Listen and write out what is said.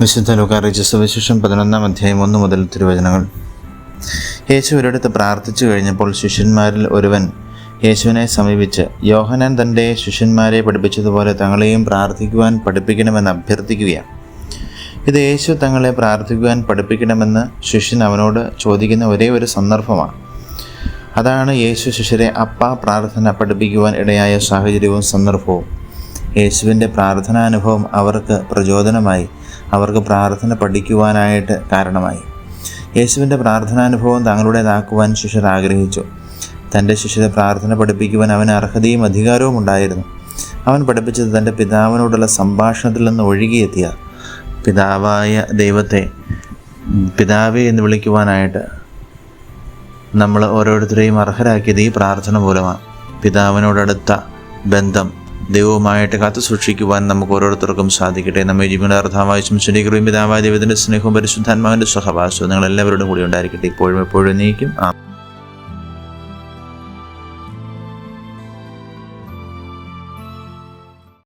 വിശുദ്ധ ലോകാറിയിച്ച സുവിശേഷം പതിനൊന്നാം അധ്യായം ഒന്ന് മുതൽ തിരുവചനങ്ങൾ. യേശു ഒരിടത്ത് പ്രാർത്ഥിച്ചു കഴിഞ്ഞപ്പോൾ ശിഷ്യന്മാരിൽ ഒരുവൻ യേശുവിനെ സമീപിച്ച് യോഹനാൻ തന്റെ ശിഷ്യന്മാരെ പഠിപ്പിച്ചതുപോലെ തങ്ങളെയും പ്രാർത്ഥിക്കുവാൻ പഠിപ്പിക്കണമെന്ന് അഭ്യർത്ഥിക്കുകയാണ്. ഇത് യേശു തങ്ങളെ പ്രാർത്ഥിക്കുവാൻ പഠിപ്പിക്കണമെന്ന് ശിഷ്യൻ അവനോട് ചോദിക്കുന്ന ഒരേ ഒരു സന്ദർഭമാണ്. അതാണ് യേശു ശിഷ്യരെ അപ്പ പ്രാർത്ഥന പഠിപ്പിക്കുവാൻ ഇടയായ സാഹചര്യവും സന്ദർഭവും. യേശുവിന്റെ പ്രാർത്ഥനാനുഭവം അവർക്ക് പ്രചോദനമായി അവർക്ക് പ്രാർത്ഥന പഠിക്കുവാനായിട്ട് കാരണമായി. യേശുവിന്റെ പ്രാർത്ഥനാനുഭവം തങ്ങളുടേതാക്കുവാൻ ശിഷ്യർ ആഗ്രഹിച്ചു. തന്റെ ശിഷ്യരെ പ്രാർത്ഥന പഠിപ്പിക്കുവാൻ അവന് അർഹതയും അധികാരവും ഉണ്ടായിരുന്നു. അവൻ പഠിപ്പിച്ചത് തന്റെ പിതാവിനോടുള്ള സംഭാഷണത്തിൽ നിന്ന് ഒഴുകിയെത്തിയ പിതാവായ ദൈവത്തെ പിതാവേ എന്ന് വിളിക്കുവാനായിട്ട് നമ്മൾ ഓരോരുത്തരെയും അർഹരാക്കിയത് ഈ പ്രാർത്ഥന മൂലമാണ്. പിതാവിനോടടുത്ത ബന്ധം ദൈവവുമായിട്ട് കാത്തു സൂക്ഷിക്കുവാൻ നമുക്ക് ഓരോരുത്തർക്കും സാധിക്കട്ടെ. നമ്മെ ജീവിയുടെ അർത്ഥമായ ദൈവത്തിന്റെ സ്നേഹവും പരിശുദ്ധാത്മാവിന്റെ സഹവാസവും നിങ്ങൾ എല്ലാവരോടും കൂടി ഉണ്ടായിരിക്കട്ടെ. ഇപ്പോഴും എപ്പോഴും നീക്കും.